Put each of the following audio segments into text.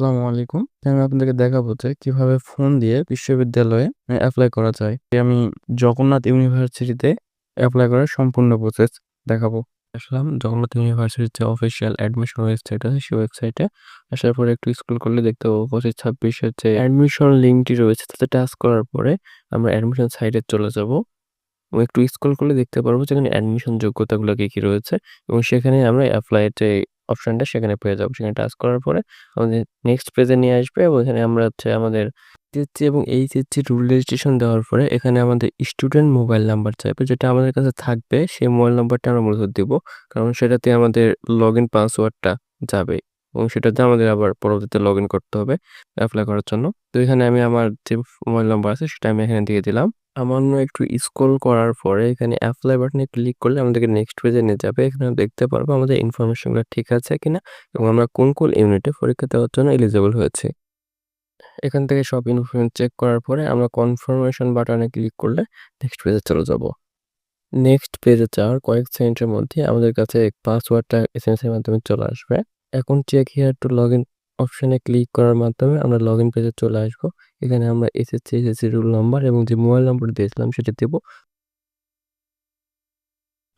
আসসালামু আলাইকুম। আমি আপনাদেরকে দেখাবো যে কীভাবে ফোন দিয়ে বিশ্ববিদ্যালয়ে অ্যাপ্লাই করা যায়। আমি জগন্নাথ ইউনিভার্সিটিতে অ্যাপ্লাই করার সম্পূর্ণ প্রসেস দেখাবো। আসলাম জগন্নাথ ইউনিভার্সিটির যে অফিসিয়াল অ্যাডমিশন ওয়েবসাইট আছে সেই ওয়েবসাইটে। আসার পরে একটু স্ক্রল করলে দেখতে পাবো ২৫-২৬ এর যে অ্যাডমিশন লিঙ্কটি রয়েছে তাতে টাচ করার পরে আমরা অ্যাডমিশন সাইটে চলে যাব। একটু স্ক্রল করলে দেখতে পারব যেখানে অ্যাডমিশন যোগ্যতাগুলো কি, কি রয়েছে এবং সেখানে আমরা যে অপশনটা সেখানে পেয়ে যাব। সেখানে টাচ করার পরে আমাদের নেক্সট পেজে নিয়ে আসবে এবং এখানে আমরা হচ্ছে আমাদের এইচএসসি এবং এইচএসসি রুল রেজিস্ট্রেশন দেওয়ার পরে এখানে আমাদের স্টুডেন্ট মোবাইল নাম্বার চাইবে, যেটা আমাদের কাছে থাকবে সেই মোবাইল নাম্বারটা আমরা মূলত দিব। কারণ সেটাতে আমাদের লগ ইন পাসওয়ার্ডটা যাবে এবং সেটাতে আমাদের আবার পরবর্তীতে লগইন করতে হবে অ্যাপ্লাই করার জন্য। তো এখানে আমি আমার যে মোবাইল নাম্বার আছে সেটা আমি এখানে দিয়ে দিলাম। সামান্য একটু স্ক্রল করার পরে এখানে অ্যাপ্লাই বাটনে ক্লিক করলে আমাদেরকে নেক্সট পেজে নিয়ে যাবে। এখানে দেখতে পারব আমাদের ইনফরমেশনগুলো ঠিক আছে কিনা এবং আমরা কোন, কোন ইউনিটে পরীক্ষা দেওয়ার জন্য এলিজিবল হয়েছি। এখান থেকে সব ইনফরমেশন চেক করার পরে আমরা কনফার্মেশন বাটনে ক্লিক করলে নেক্সট পেজে চলে যাব। নেক্সট পেজে যাওয়ার কয়েক সেকেন্ডের মধ্যে আমাদের কাছে পাসওয়ার্ডটা এসএমএস এর মাধ্যমে চলে আসবে। এখন check here to log in অপশনে ক্লিক করার মাধ্যমে আমরা লগ ইন পেজে চলে আসব। এখানে আমরা এসএসসি, এইচএসসি রোল নাম্বার এবং যে মোবাইল নাম্বার দিয়েছিলাম সেটা দেব।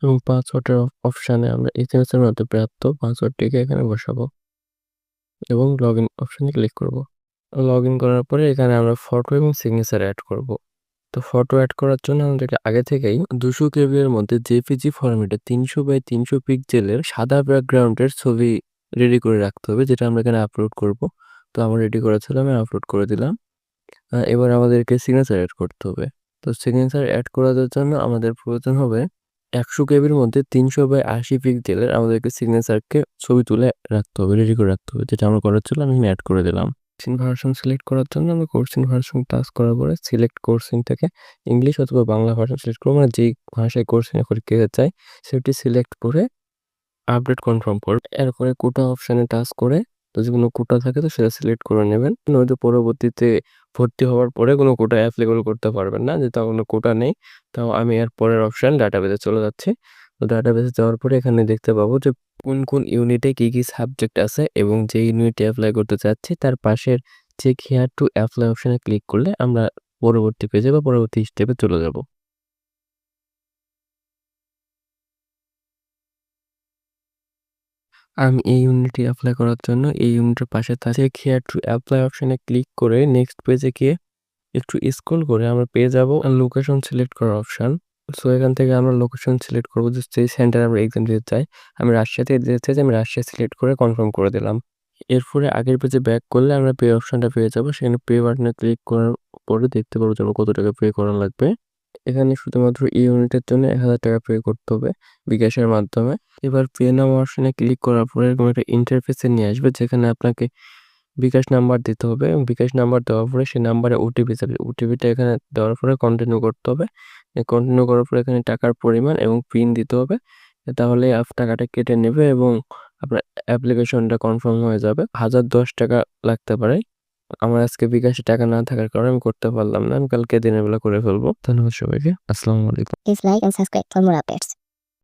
এবং পাসওয়ার্ডের অপশানে আমরা এসএমএস এর মধ্যে প্রাপ্ত পাসওয়ার্ডটিকে এখানে বসাবো। এবং লগইন অপশনে ক্লিক করব। লগইন করার পরে এখানে আমরা ফটো এবং সিগনেচার অ্যাড করব। তো ফটো অ্যাড করার জন্য আমাদেরকে আগে থেকেই দুশো কেবি এর মধ্যে জেপিজি ফরম্যাটে ৩০০ বাই ৩০০ পিক্সেলের সাদা ব্যাকগ্রাউন্ডের ছবি রেডি করে রাখতে হবে যেটা আমরা এখানে আপলোড করব। তো আমরা রেডি করা ছিল আমি আপলোড করে দিলাম। এবার আমাদেরকে সিগনেচার অ্যাড করতে হবে। তো সিগনেচার অ্যাড করার জন্য আমাদের প্রয়োজন হবে ১০০ কেবির মধ্যে ৩০০ বাই ৮০ পিক্সেলের আমাদেরকে সিগনেচারকে ছবি তুলে রাখতে হবে, রেডি করে রাখতে হবে। যেটা আমরা করার ছিল আমি অ্যাড করে দিলাম। কোর্সিং ভার্সন সিলেক্ট করার জন্য আমরা কোর্সিং ভার্সন টাচ করার পরে সিলেক্ট কোর্সিং থেকে ইংলিশ অথবা বাংলা ভার্সন সিলেক্ট করব মানে যেই ভাষায় কোর্সিং এ পরীক্ষা দিতে চাই সেটি সিলেক্ট করে আপডেট কনফার্ম করব। এরপরে কোটা অপশানে টাচ করে যদি কোনো কোটা থাকে তো সেটা সিলেক্ট করে নেবেন। নয়তো পরবর্তীতে ভর্তি হওয়ার পরে কোনো কোটা অ্যাপ্লিকেবল করতে পারবেন না। যেহেতু কোনো কোটা নেই। তাও আমি এর পরের অপশন ডাটাবেসে চলে যাচ্ছি। তো ডাটাবেসে যাওয়ার পরে এখানে দেখতে পাবো যে কোন, কোন ইউনিটে কী কী সাবজেক্ট আছে এবং যে ইউনিটে অ্যাপ্লাই করতে চাচ্ছি তার পাশের চেক হেয়ার টু অ্যাপ্লাই অপশানে ক্লিক করলে আমরা পরবর্তী পেজে বা পরবর্তী স্টেপে চলে যাব। আমি এই ইউনিটে এপ্লাই করার জন্য এই ইউনিটের পাশে চেক হিয়ার টু এপ্লাই অপশনে ক্লিক করে নেক্সট পেজে গিয়ে একটু স্ক্রল করে আমরা পেয়ে যাব লোকেশন সিলেক্ট করার অপশন। সো এখান থেকে আমরা লোকেশন সিলেক্ট করব যে সেই সেন্টারে আমরা এক্সাম দিতে চাই। আমি রাশিয়াতে দিতে চাই যে আমি রাশিয়া সিলেক্ট করে কনফার্ম করে দিলাম। এরপরে আগের পেজে ব্যাক করলে আমরা পে অপশনটা পেয়ে যাব সেখানে পে বাটনে ক্লিক করার পরে দেখতে পারব যে কত টাকা পে করা লাগবে। এখানে শুধুমাত্র এই ইউনিটের জন্য ৳১,০০০ পে করতে হবে বিকাশের মাধ্যমে। এবার পে নাও অপশনে ক্লিক করার পরে এরকম একটা ইন্টারফেসে নিয়ে আসবে যেখানে আপনাকে বিকাশ নাম্বার দিতে হবে এবং বিকাশ নাম্বার দেওয়ার পরে সেই নাম্বারে ওটিপি যাবে। ওটিপিটা এখানে দেওয়ার পরে কন্টিনিউ করতে হবে। কন্টিনিউ করার পরে এখানে টাকার পরিমাণ এবং পিন দিতে হবে। তাহলে আপ টাকাটা কেটে নেবে এবং আপনার অ্যাপ্লিকেশনটা কনফার্ম হয়ে যাবে। ৳১,০১০ লাগতে পারে। আমার আজকে বিকাশে টাকা না থাকার কারণে আমি করতে পারলাম না। আমি কালকে দিনের বেলা করে ফেলব। ধন্যবাদ সবাইকে। আসসালামু আলাইকুম। Please like and subscribe for more updates.